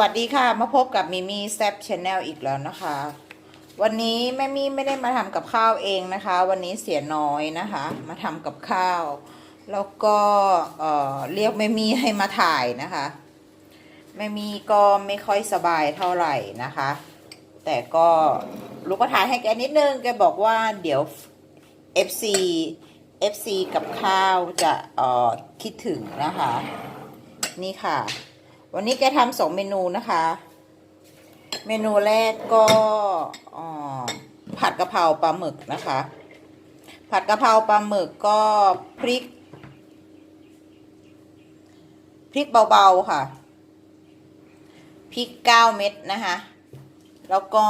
วัสดีค่ะ มาพบกับมิมี่แซ p ช n แนลอีกแล้วนะคะ วันนี้แม่มี่ไม่ได้มาทำกับข้าวเองนะคะ วันนี้เสียน้อยนะคะ มาทำกับข้าว แล้วก็เเรียกแม่มี่ให้มาถ่ายนะคะแม่มี่ก็ไม่ค่อยสบายเท่าไหร่นะคะ แต่ก็ลูกก็ถ่ายให้แกนิดนึงแกบอกว่าเดี๋ยว FC FC กับข้าวจะคิดถึงนะคะ นี่ค่ะ วันนี้แกทำสองเมนูนะคะ เมนูแรกก็ผัดกะเพราปลาหมึกนะคะ ผัดกะเพราปลาหมึกก็พริก พริกเบาๆค่ะ พริกเก้าเม็ดนะคะ แล้วก็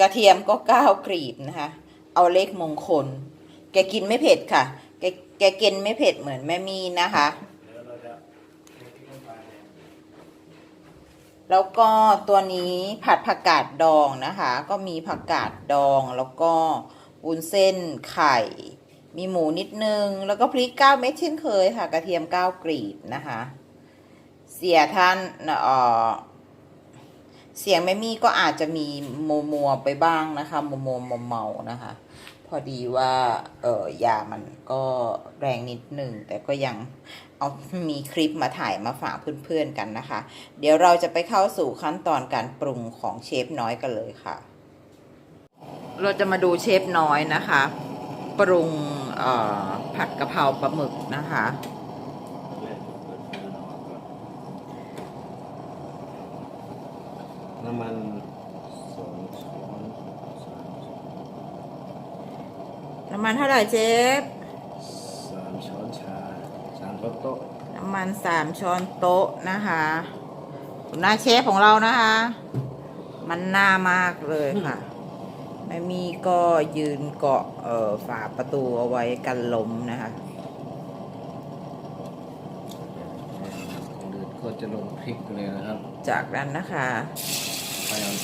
กระเทียมก็เก้ากรีบนะคะ เอาเลขมงคล แกกินไม่เผ็ดค่ะ แกแกกินไม่เผ็ดเหมือนแม่มีนะคะ แล้วก็ตัวนี้ผัดผักกาดดองนะคะ ก็มีผักกาดดองแล้วก็วุ้นเส้นไข่ มีหมูนิดนึง แล้วก็พริกเก้าเม็ดเช่นเคยค่ะ กระเทียมเก้ากรีบนะคะ เสียท่านเออเสียงไม่มีก็อาจจะมีโมมัวไปบ้างนะคะโมมัวมเมานะคะ อดีว่าเออยามันก็แรงนิดหนึ่งแต่ก็ยังเอามีคลิปมาถ่ายมาฝากเพื่อนๆกันนะคะ เดี๋ยวเราจะไปเข้าสู่ขั้นตอนการปรุงของเชฟน้อยกันเลยค่ะ เราจะมาดูเชฟน้อยนะคะ ปรุงเอ่อผัดกะเพราปลาหมึกนะคะ น้ำมันสองช้อนสามช้อน น้ำมันเท่าไหร่เชฟสามช้อนชาสามช้อนโต๊ะน้ำมันสามช้อนโต๊ะนะคะคุณหน้าเชฟของเรานะคะ มันหน้ามากเลยค่ะไม่มีก็ยืนเกาะเอ่อฝาประตูเอาไว้กันลมนะคะคนอื่นก็จะลงพริกเลยนะครับ จากนั้นนะคะไฟอ่อน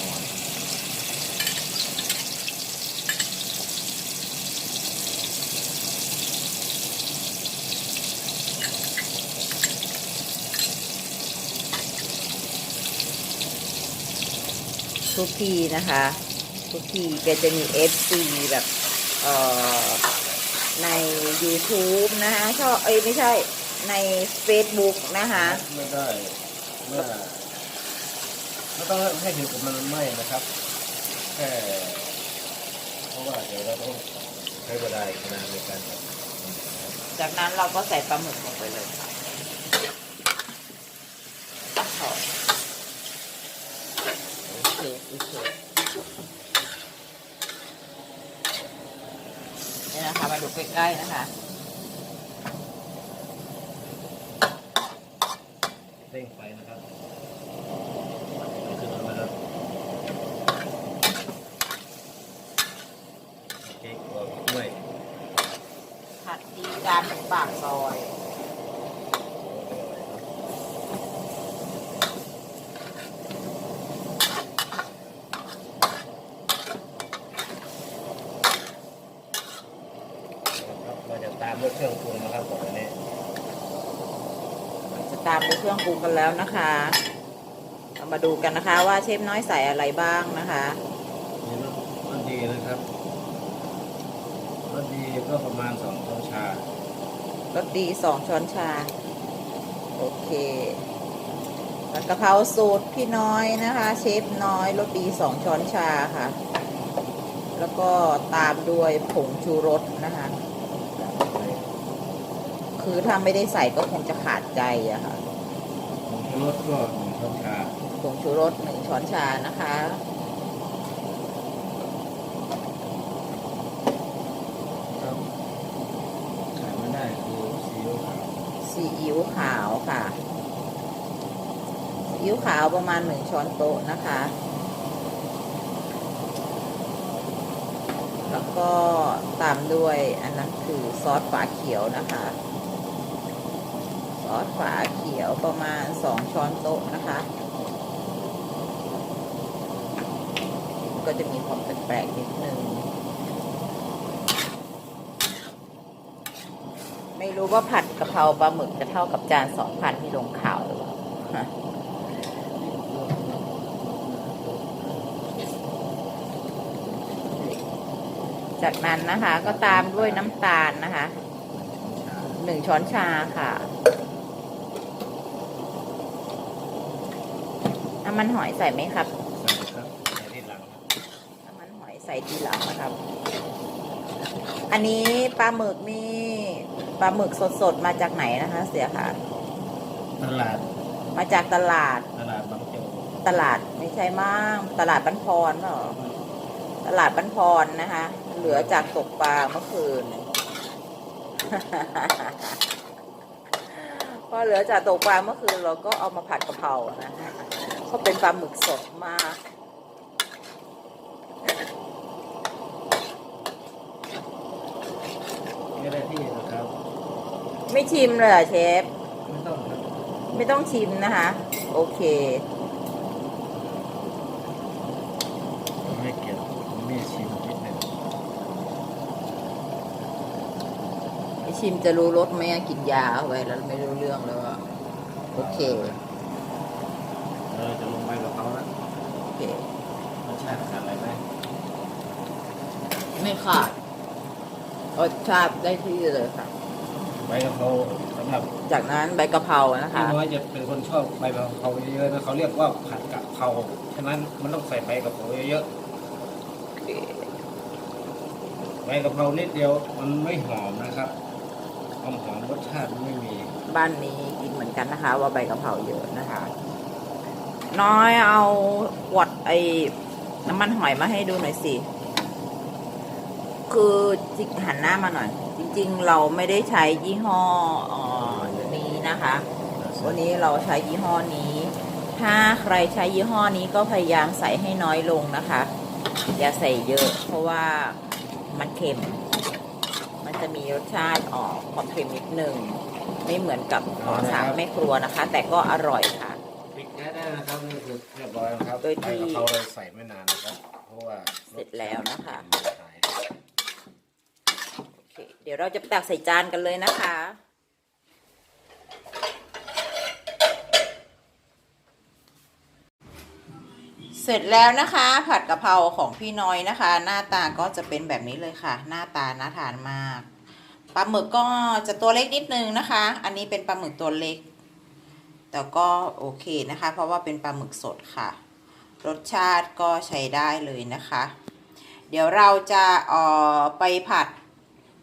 ทุกทีนะคะ ทุกทีแกจะมี FC แบบเอ่อใน YouTube นะคะชอบเอ้ยไม่ใช่ใน Facebook นะคะๆไม่ได้เมื่อไม่ต้องให้ถึงกับมันไหม้นะครับแค่เพราะว่าเดี๋ยวเราต้องใช้เวลาอีกนานในการทำ จากนั้นเราก็ใส่ปลาหมึกลงไปเลยค่ะตักถอดโอเคโอเค นี่นะคะมาดูใกล้ๆนะคะเร่งไฟนะครับขึ้นมาแล้วโอเคกดด้วยผัดดีจานถึงปากซอย เราจะตามด้วยเครื่องปรุงนะครับผมอันนี้ จะตามด้วยเครื่องปรุงกัน แล้วนะคะเรามาดูกันนะคะว่าเชฟน้อยใส่อะไรบ้างนะคะนี่รสรสดีนะครับรสดีก็ประมาณสองช้อนชารสดีสองช้อนชา โอเคผัดกะเพราสูตรพี่น้อยนะคะ เชฟน้อยรสดีสองช้อนชาค่ะ แล้วก็ตามด้วยผงชูรสนะคะ คือถ้าไม่ได้ใส่ก็คงจะขาดใจอะค่ะผง ชูรสก็หนึ่งช้อนชาผงชูรสหนึ่งช้อนชานะคะครับขาดไม่ได้คือซีอิ๊วขาวซีอิ๊วขาวค่ะ ซีอิ๊วขาวประมาณหนึ่งช้อนโต๊ะนะคะ แล้วก็ตามด้วยอันนั้นคือซอสฝาเขียวนะคะ ซอสฝาเขียวประมาณ 2 ช้อนโต๊ะนะคะ ก็จะมีความแปลกๆนิดนึง ไม่รู้ว่าผัดกะเพราปลาหมึกจะเท่ากับจานสองพันที่ลงข่าวหรือเปล่าจากนั้นนะคะก็ตามด้วยน้ำตาลนะคะหนึ่งช้อนชาค่ะำมันหอยใส่ไหมครับใส่ครับใส่ที่หลังครับน้ำมันหอยใส่ทีหลังนะครับ อันนี้ปลาหมึกนี่ปลาหมึกสดๆมาจากไหนนะคะ เสียค่ะ ตลาด มาจากตลาด ตลาดบางโจตลาดไม่ใช่มั่งตลาดบ้านพรเปล่าตลาดบ้านพรนะคะ เหลือจากตกปลาเมื่อคืนพอเหลือจากตกปลาเมื่อคืนเราก็เอามาผัดกะเพรานะคะ เพราะเป็นปลาหมึกสดมากไม่ได้ที่นะครับ ไม่ชิมเลยเหรอเชฟ ไม่ต้องครับไม่ต้องชิมนะคะ โอเค ผมไม่เก็บผมไม่ชิมนิดหนึ่งไม่ชิมจะรู้รสไหมอะกินยาเอาไว้แล้วไม่รู้เรื่องแล้วอะโอเคเราจะลงไปกับเขาแล้ว โอ เครสชาติขาดอะไรไหมไม่ขาดรสชาติได้ที่เลยค่ะ ใบกะเพราสำหรับจากนั้นใบกะเพรานะคะพี่น้อยจะเป็นคนชอบใบกะเพราเยอะๆนะเขาเรียกว่าผัดกะเพราฉะนั้นมันต้องใส่ใบกะเพราเยอะๆใบกะเพรานิดเดียวมันไม่หอมนะครับความหอมรสชาติมันไม่มี บ้านนี้กินเหมือนกันนะคะ ว่าใบกะเพราเยอะนะคะ น้อยเอาขวดไอ้น้ำมันหอยมาให้ดูหน่อยสิ คือจิกหันหน้ามาหน่อย จริง ๆ เราไม่ได้ใช้ยี่ห้อเอ่อนี้นะคะ วันนี้เราใช้ยี่ห้อนี้ ถ้าใครใช้ยี่ห้อนี้ก็พยายามใส่ให้น้อยลงนะคะ อย่าใส่เยอะ เพราะว่ามันเค็ม มันจะมีรสชาติออกความเค็มนิดนึง ไม่เหมือนกับของสามแม่ครัวนะคะ แต่ก็อร่อยค่ะพริกแท้ได้ นะครับนี่คือเรียบร้อยนะครับโดยที่ ใบกะเพราเราใส่ไม่นานนะครับ เพราะว่าเสร็จแล้วนะคะหายโอเคเดี๋ยวเราจะไปตักใส่จานกันเลยนะคะ เสร็จแล้วนะคะ ผัดกะเพราของพี่น้อยนะคะ หน้าตาก็จะเป็นแบบนี้เลยค่ะ หน้าตาน่าทานมากปลาหมึกก็จะตัวเล็กนิดนึงนะคะ อันนี้เป็นปลาหมึกตัวเล็ก แต่ก็โอเคนะคะ เพราะว่าเป็นปลาหมึกสดค่ะ รสชาติก็ใช้ได้เลยนะคะ เดี๋ยวเราจะเอ่อไปผัด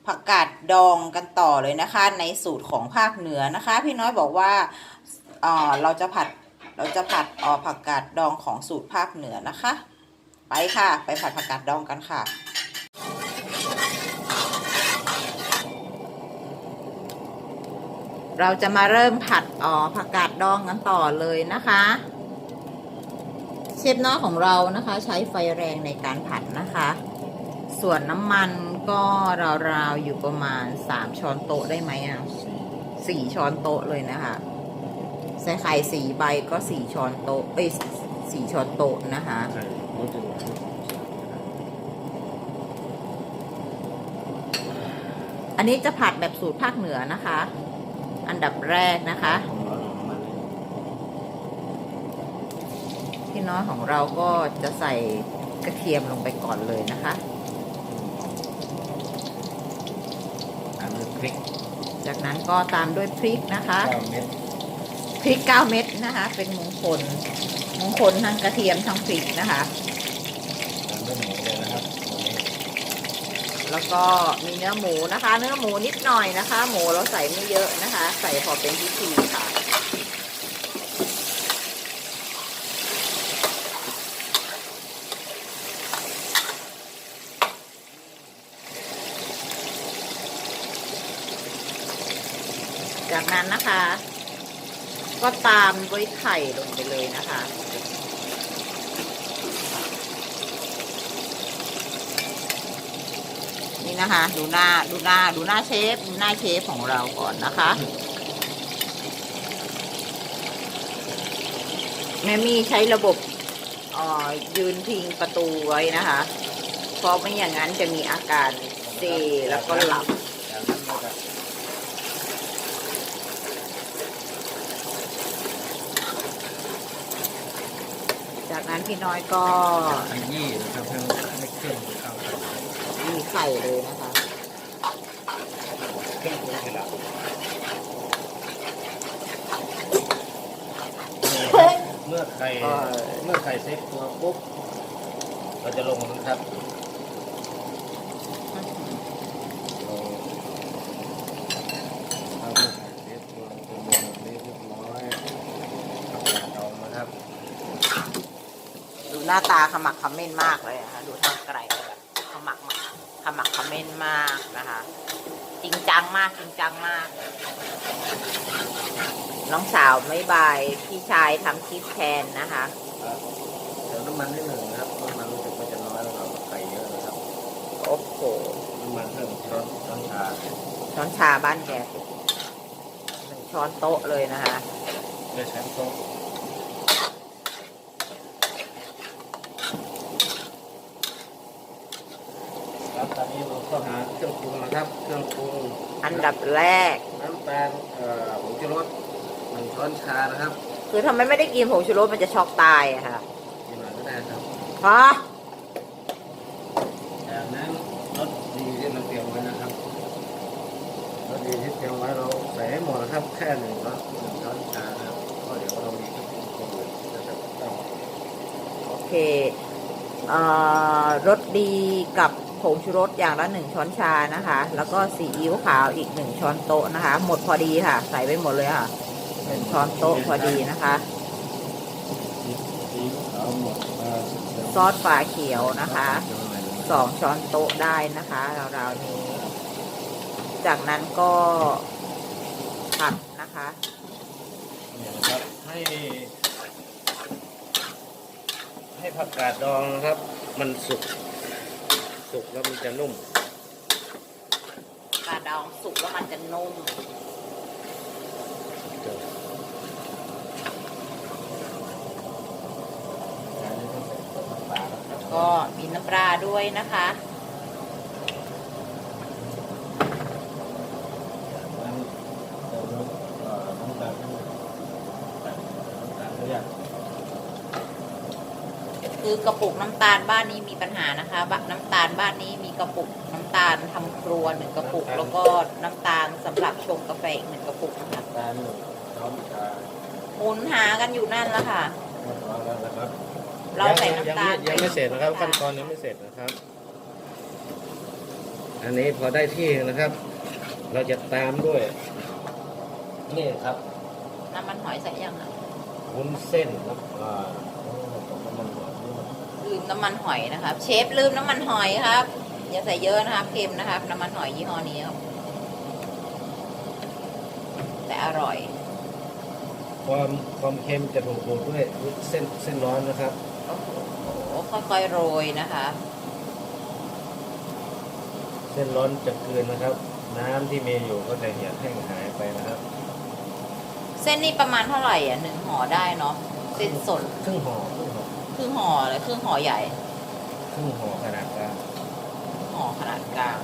ผักกาดดองกันต่อเลยนะคะ ในสูตรของภาคเหนือนะคะ พี่น้อยบอกว่าเอ่อเราจะผัดเราจะผัดอ่อผักกาดดองของสูตรภาคเหนือนะคะ ไปค่ะ ไปผัดผักกาดดองกันค่ะ เราจะมาเริ่มผัดอ๋อผักกาดดองกันต่อเลยนะคะ เชฟน้อของเรานะคะ ใช้ไฟแรงในการผัดนะคะ ส่วนน้ำมันก็ราวๆอยู่ประมาณ3ช้อนโต๊ะได้ไหมอะสี่ช้อนโต๊ะเลยนะคะใส่ไข่สี่ใบก็สี่ช้อนโต๊ะเอ้ยสี่ช้อนโต๊ะนะคะอันนี้จะผัดแบบสูตรภาคเหนือนะคะ อันดับแรกนะคะของเราของมันพี่น้อยของเราก็จะใส่กระเทียมลงไปก่อนเลยนะคะตามด้วยพริกจากนั้นก็ตามด้วยพริกนะคะเก้าเม็ดพริก9เม็ดนะคะ เป็นมงคลมงคลทั้งกระเทียมทั้งพริกนะคะ ตามด้วยหมูเลยนะครับตัวนี้ แล้วก็มีเนื้อหมูนะคะ เนื้อหมูนิดหน่อยนะคะ หมูเราใส่ไม่เยอะนะคะ ใส่พอเป็นพิธีค่ะ จากนั้นนะคะ ก็ตามด้วยไข่ลงไปเลยนะคะ นี่นะคะ ดูหน้าดูหน้าดูหน้าเชฟดูหน้าเชฟของเราก่อนนะคะแม่มี่ใช้ระบบออยืนพิงประตูไว้นะคะ เพราะไม่อย่างนั้นจะมีอาการเซแล้วก็หลับจากนั้นพี่น้อยก็ยี้นะครับให้มันให้เครื่อง มันเข้ากันมีไข่ข่เลยนะคะเครื่องปรุงทีหลังเมื่อไข่เออเมื่อไข่เซ็ตตัวปุ๊บเราจะลงนะครับลงเอาเมื่อไข่เซ็ตตัวตัวลงแบบนี้เรียบร้อยทำการดองนะครับดูหน้าตาขมักเขม้นมากเลยนะคะดูทางไกลแบบขมักมา ขมักเขม้นมากนะคะ จริงจังมากจริงจังมาก น้องสาวไม่บายพี่ชายทำคลิปแทนนะคะเดี๋ยวน้ำมันนิดหนึ่งนะครับน้ำมันรู้สึกว่าจะน้อยแล้วเราไข่เยอะนะครับโอ้โหน้ำมันเพิ่มช้อนช้อนชาช้อนชาบ้านแกสิหนึ่งช้อนโต๊ะเลยนะคะเลือดแชมป์โต๊ะครับตอนนี้เราเข้าหาเครื่องปรุงนะครับ เครื่องปรุง อันดับแรก น้ำตาลเอ่อผงชูรสหนึ่งช้อนชานะครับคือทำไมไม่ได้กินผงชูรสมันจะช็อกตายอะค่ะกินหน่อยก็ได้ครับ ฮะจากนั้นรสดีที่เราเตรียมไว้นะครับรสดีที่เตรียมไว้เราใส่ให้หมดนะครับ แค่หนึ่งช้อนหนึ่งช้อนชานะครับเพราะเดี๋ยวเรามีเครื่องปรุงตัวอื่นที่จะต้องโอเคเอ่อรสดีกับ ผงชูรสอย่างละหนึ่งช้อนชานะคะ แล้วก็ซีอิ๊วขาวอีกหนึ่งช้อนโต๊ะนะคะ หมดพอดีค่ะ ใส่ไปหมดเลยค่ะหนึ่งช้อนโต๊ะพอดีนะคะ ซอสฝาเขียวนะคะสองช้อนโต๊ะได้นะคะราวๆนี้ จากนั้นก็ผัดนะคะให้ให้ผักกาดดองนะครับ มันสุก สุกแล้วมันจะนุ่มปลาดองสุกแล้วมันจะนุ่มก็มีน้ำปลาด้วยนะคะ คื อกระปุกน้ำตาลบ้านนี้มีปัญหานะคะบะน้ำตาลบ้านนี้มีกระปุกน้ำตาลทำครัวหนึ่งกระปุก แล้วก็น้ำตาลสำหรับชงกาแฟอีกหนึ่งกระปุกนะคะตาลหนึ่งช้อนชาหมุนหากันอยู่นั่นแล้วค่ะเรียบร้อยแล้วนะครับเราใส่น้ำตาลยังไม่ยังไม่เสร็จนะครับไปขั้นตอนยังไม่เสร็จนะครับ อันนี้พอได้ที่นะครับ เราจะตามด้วย นี่ครับน้ำมันหอยใส่ยังอะวุ้นเส้นครับอ่าน้ำมันหอยนี่มัน ลืม น้ำมันหอยนะครับ เชฟลืมน้ำมันหอยครับ อย่าใส่เยอะนะครับเค็มนะครับ น้ำมันหอยยี่ห้อนี้ครับแต่อร่อย ความความเค็มจะถูกดูดด้วยเส้นเส้นร้อนนะครับโอ้โหค่อยๆโรยนะคะ เส้นร้อนจะเกลืนนะครับ น้ำที่มีอยู่ก็จะเหี่ยวแห้งหายไปนะครับ เส้นนี้ประมาณเท่าไหร่อะหนึ่งห่อได้เนาะเส้นสดครึ่งห่อ ครึ่งห่อครึ่งห่อเลยครึ่งห่อใหญ่ครึ่งห่อขนาดกลางห่อขนาดกลาง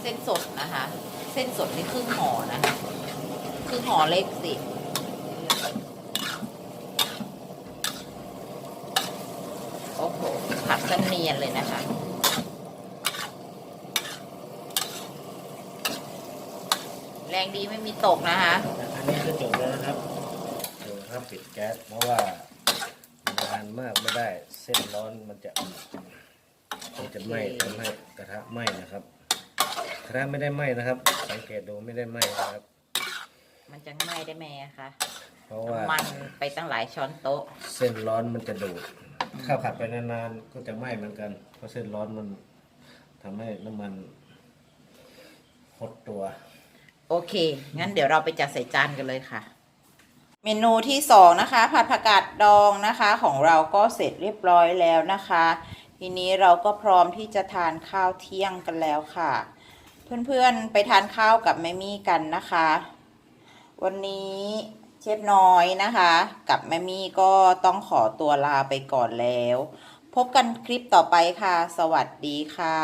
เส้นสดนะคะ เส้นสดนี่ครึ่งห่อนะครึ่งห่อเล็กสิโอ้โหผัดกันเนียนเลยนะคะแรงดีไม่มีตกนะคะ อันนี้ก็จบแล้วนะครับ เดี๋ยวครับปิดแก๊สเพราะว่านานมากไม่ได้ เส้นร้อนมันจะมันจะไหม้ทำให้กระทะไหม้นะครับกระทะไม่ได้ไหม้นะครับ สังเกตดูไม่ได้ไหม้นะครับ มันจะไหม้ได้ไหมอะคะเพราะว่าน้ำมันไปตั้งหลายช้อนโต๊ะ เส้นร้อนมันจะดูดถ้าผัดไปนานๆก็จะไหม้เหมือนกัน เพราะเส้นร้อนมันทำให้น้ำมันหดตัว โอเค งั้นเดี๋ยวเราไปจัดใส่จานกันเลยค่ะ เมนูที่สองนะคะ ผัดผักกาดดองนะคะของเราก็เสร็จเรียบร้อยแล้วนะคะ ทีนี้เราก็พร้อมที่จะทานข้าวเที่ยงกันแล้วค่ะ เพื่อนๆไปทานข้าวกับแม่มี่กันนะคะ วันนี้เชฟน้อยนะคะ กับแม่มี่ก็ต้องขอตัวลาไปก่อนแล้ว พบกันคลิปต่อไปค่ะ สวัสดีค่ะ